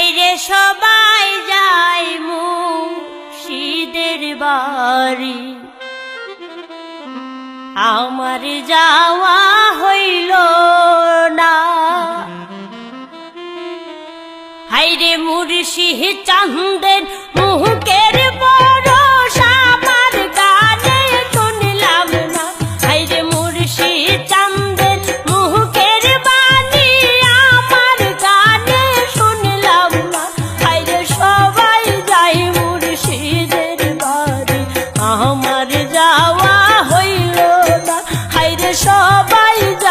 বাইরে সবাই যাই মুর্শিদের বাড়ি। আমার যাওয়া হইল না। হাইরে মুর্শি চান্দের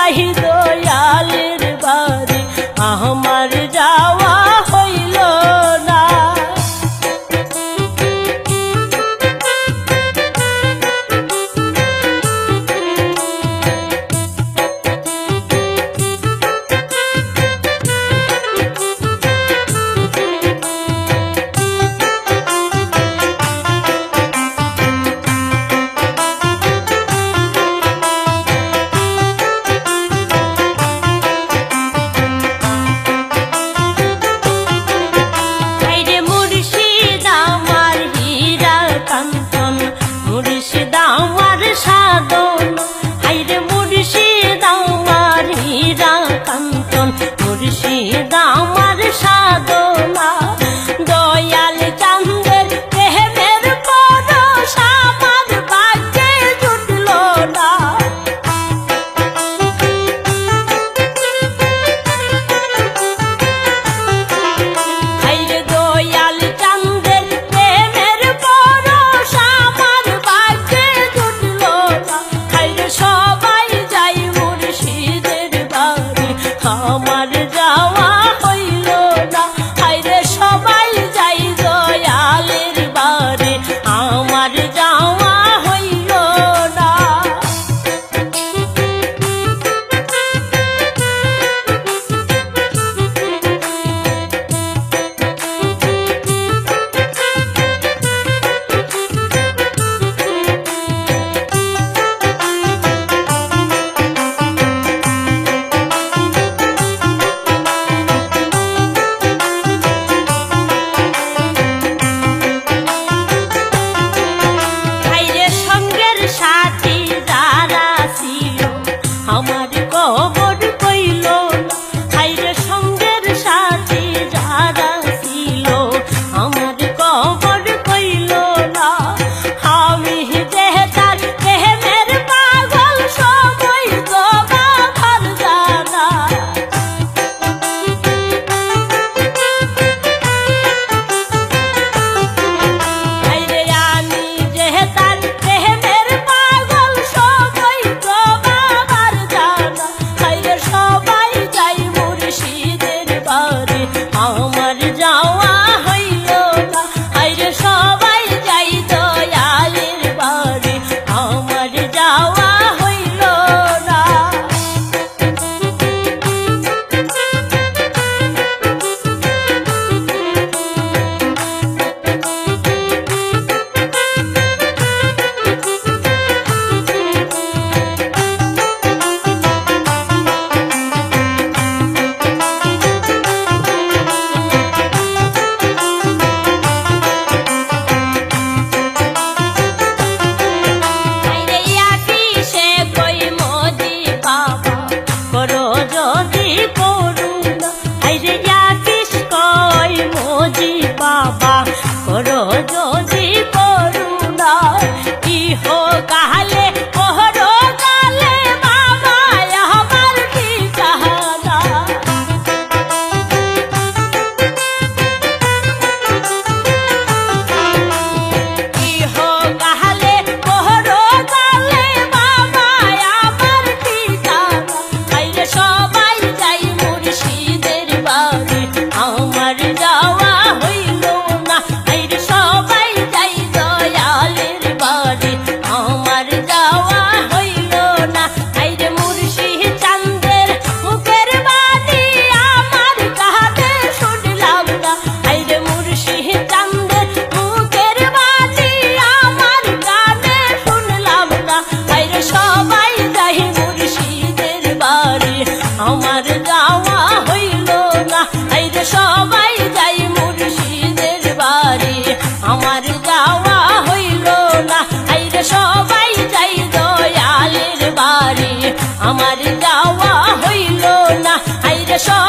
Wahidou ঘুরিস দামার সাদর বাড়ি আমার যাওয়া হইল না। আইরে সবাই যাই দয়ালের বাড়ি। আমার যাওয়া হইল না। আইরে সবাই